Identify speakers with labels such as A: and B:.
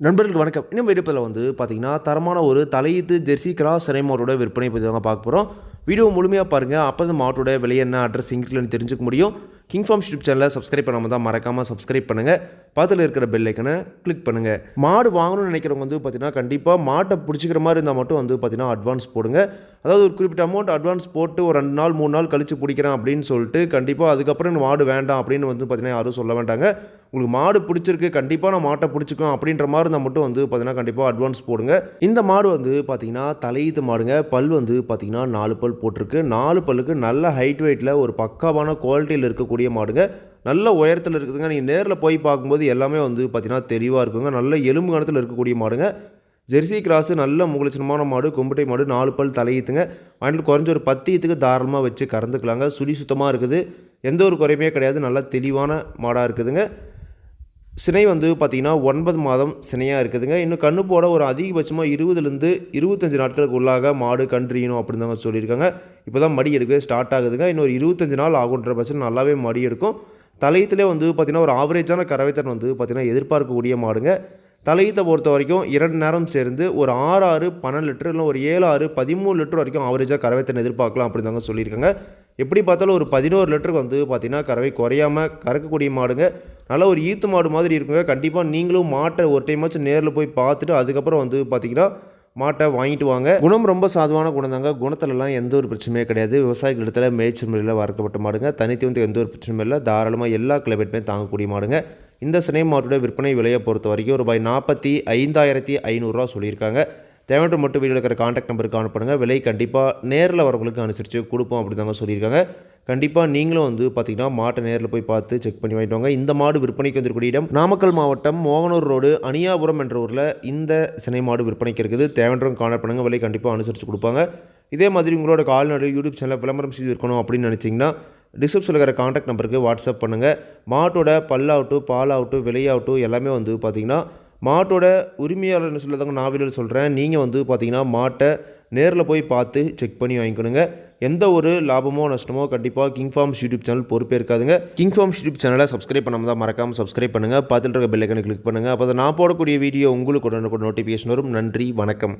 A: நண்பர்களுக்கு வணக்கம். இன்னும் விருப்பத்தில் வந்து பார்த்தீங்கன்னா தரமான ஒரு தலையீத்து ஜெர்சி கிராஸ் சினைமாரோட விற்பனை பற்றி தாங்க பார்க்க போகிறோம் வீடியோ முழுமையாக பாருங்கள் அப்போ தான் மாட்டோட விலை என்ன அட்ரஸ் இங்கிலன்னு தெரிஞ்சுக்க முடியும். கிங் ஃபார்ம் யூடியூப் சேனலை சப்ஸ்கிரைப் பண்ணாமல் தான் மறக்காமல் சப்ஸ்கிரைப் பண்ணுங்கள் பக்கத்தில் இருக்கிற பெல் ஐக்கனை கிளிக் பண்ணுங்கள் மாடு வாங்கணும்னு நினைக்கிறவங்க வந்து பார்த்தீங்கன்னா கண்டிப்பாக மாட்டை பிடிச்சிக்கிற மாதிரி இருந்தால் மட்டும் வந்து பார்த்தீங்கன்னா அட்வான்ஸ் போடுங்க. அதாவது ஒரு குறிப்பிட்ட அமௌண்ட் அட்வான்ஸ் போட்டு ஒரு ரெண்டு நாள் மூணு நாள் கழித்து பிடிக்கிறேன் அப்படின்னு சொல்லிட்டு கண்டிப்பாக அதுக்கப்புறம் மாடு வேண்டாம் அப்படின்னு வந்து பார்த்தீங்கன்னா யாரும் சொல்ல வேண்டாங்க. உங்களுக்கு மாடு பிடிச்சிருக்கு கண்டிப்பாக நான் மாட்டை பிடிச்சிக்கும் அப்படின்ற மாதிரி இருந்தால் மட்டும் வந்து பார்த்தீங்கன்னா கண்டிப்பாக அட்வான்ஸ் போடுங்க. இந்த மாடு வந்து பார்த்தீங்கன்னா தலையீத்து மாடுங்க. பல் வந்து பார்த்தீங்கன்னா நாலு பல் போட்டிருக்கு. நாலு பல்லுக்கு நல்ல ஹைட் வெயிட்டில் ஒரு பக்காவான குவாலிட்டியில் இருக்கக்கூடிய மாடுங்க. நல்ல உயரத்தில் இருக்குதுங்க. நீங்கள் நேரில் போய் பார்க்கும்போது எல்லாமே வந்து பார்த்தீங்கன்னா தெளிவாக இருக்குங்க. நல்ல எலும்பு கணத்தில் இருக்கக்கூடிய மாடுங்க. ஜெர்சி கிராஸு நல்ல முகலட்சணமான மாடு. கொம்பட்டை மாடு நாலு பல் தலையீத்துங்க. வாங்கிட்டு குறைஞ்ச ஒரு பத்து ஈத்துக்கு தாராளமாக வச்சு கறந்துக்கலாங்க. சுழி சுத்தமாக இருக்குது. எந்த ஒரு குறையுமே கிடையாது. நல்ல தெளிவான மாடாக இருக்குதுங்க. சினை வந்து பார்த்திங்கன்னா ஒன்பது மாதம் சினையாக இருக்குதுங்க. இன்னும் கண்ணு போட ஒரு அதிகபட்சமாக இருபதுலேருந்து இருபத்தஞ்சி நாட்களுக்கு உள்ளாக மாடு கன்றியணும் அப்படின்னு தாங்க சொல்லியிருக்காங்க. இப்போ தான் மடி எடுக்க ஸ்டார்ட் ஆகுதுங்க. இன்னும் ஒரு இருபத்தஞ்சு நாள் ஆகுன்ற பட்சம் நல்லாவே மடி எடுக்கும். தலையத்திலே வந்து பார்த்திங்கன்னா ஒரு ஆவரேஜான கறவைத்தன் வந்து பார்த்திங்கன்னா எதிர்பார்க்கக்கூடிய மாடுங்க. தலையீத்தை பொறுத்த வரைக்கும் இரண்டு நேரம் சேர்ந்து ஒரு ஆறு ஆறு பன்னெண்டு லிட்டர் இல்லை ஒரு ஏழு ஆறு பதிமூணு லிட்டர் வரைக்கும் ஆவரேஜாக கறவைத்தன் எதிர்பார்க்கலாம் அப்படின்னு தாங்க சொல்லியிருக்காங்க. எப்படி பார்த்தாலும் ஒரு பதினோரு லிட்டருக்கு வந்து பார்த்திங்கன்னா கறவை குறையாமல் கறக்கக்கூடிய மாடுங்க. நல்ல ஒரு ஈத்து மாடு மாதிரி இருக்குங்க. கண்டிப்பாக நீங்களும் மாட்டை ஒரு டைமாச்சும் நேரில் போய் பார்த்துட்டு அதுக்கப்புறம் வந்து பார்த்திங்கன்னா மாட்டை வாங்கிட்டு வாங்க. குணம் ரொம்ப சாதுவான குணம் தாங்க குணத்துலலாம் எந்த ஒரு பிரச்சனையே கிடையாது. விவசாயிகள் இடத்துல மேய்ச்சல் முறையில் வளர்க்கப்பட்ட மாடுங்க. தனித்து வந்து எந்த ஒரு பிரச்சனையும் இல்லை. தாராளமாக எல்லா கிளைமேட்டுமே தாங்கக்கூடிய மாடுங்க. இந்த சினை மாட்டோட விற்பனை விலையை பொறுத்த வரைக்கும் ரூபாய் நாற்பத்தி ஐந்தாயிரத்தி ஐநூறுரூவா சொல்லியிருக்காங்க. தேவையான மட்டும் வீடியோ இருக்கிற காண்டாக்ட் நம்பருக்கு அனுப்புங்க விலை கண்டிப்பாக நேரில் வரவங்களுக்கு அனுசரித்து கொடுப்போம் அப்படி தாங்க சொல்லியிருக்காங்க. கண்டிப்பாக நீங்களும் வந்து பார்த்தீங்கன்னா மாட்டை நேரில் போய் பார்த்து செக் பண்ணி வாங்கிட்டு வாங்க. இந்த மாடு விற்பனைக்கு வந்திருக்கூடிய இடம் நாமக்கல் மாவட்டம் மோகனூர் ரோடு அணியாபுரம் என்ற ஊரில் இந்த சினை மாடு விற்பனைக்கு இருக்குது. தேவைன்றவங்க காண்டாக்ட் பண்ணுங்கள் விலை கண்டிப்பாக அனுசரித்து கொடுப்பாங்க. இதே மாதிரி உங்களோட கால்நடை யூடியூப் சேனலில் விளம்பரம் செய்து இருக்கணும் அப்படின்னு நினச்சிங்கன்னா டிஸ்கிரிப்ஷனில் இருக்கிற காண்டாக்ட் நம்பருக்கு வாட்ஸ்அப் பண்ணுங்கள் மாட்டோட பல்லாகட்டும் பாலாகட்டும் விலையாகட்டும் எல்லாமே வந்து பார்த்திங்கன்னா மாட்டோட உரிமையாளர்னு சொல்லதாங்க நான் சொல்கிறேன் நீங்கள் வந்து பார்த்தீங்கன்னா மாட்டை நேரில் போய் பார்த்து செக் பண்ணி வாங்கிக்கணுங்க. எந்த ஒரு லாபமோ நஷ்டமோ கண்டிப்பாக கிங் ஃபார்ம்ஸ் யூடியூப் சேனல் பொறுப்பே இருக்காதுங்க. கிங் ஃபார்ம்ஸ் யூடியூப் சேனலை சப்ஸ்கிரைப் பண்ணாமல் தான் மறக்காமல் சப்ஸ்கிரைப் பண்ணுங்கள் பார்த்துட்டு இருக்க பெல்லைக்கனை கிளிக் பண்ணுங்கள் அப்போ நான் போடக்கூடிய வீடியோ உங்களுக்கு உடனுக்குடன் நோட்டிஃபிகேஷன் வரும். நன்றி வணக்கம்.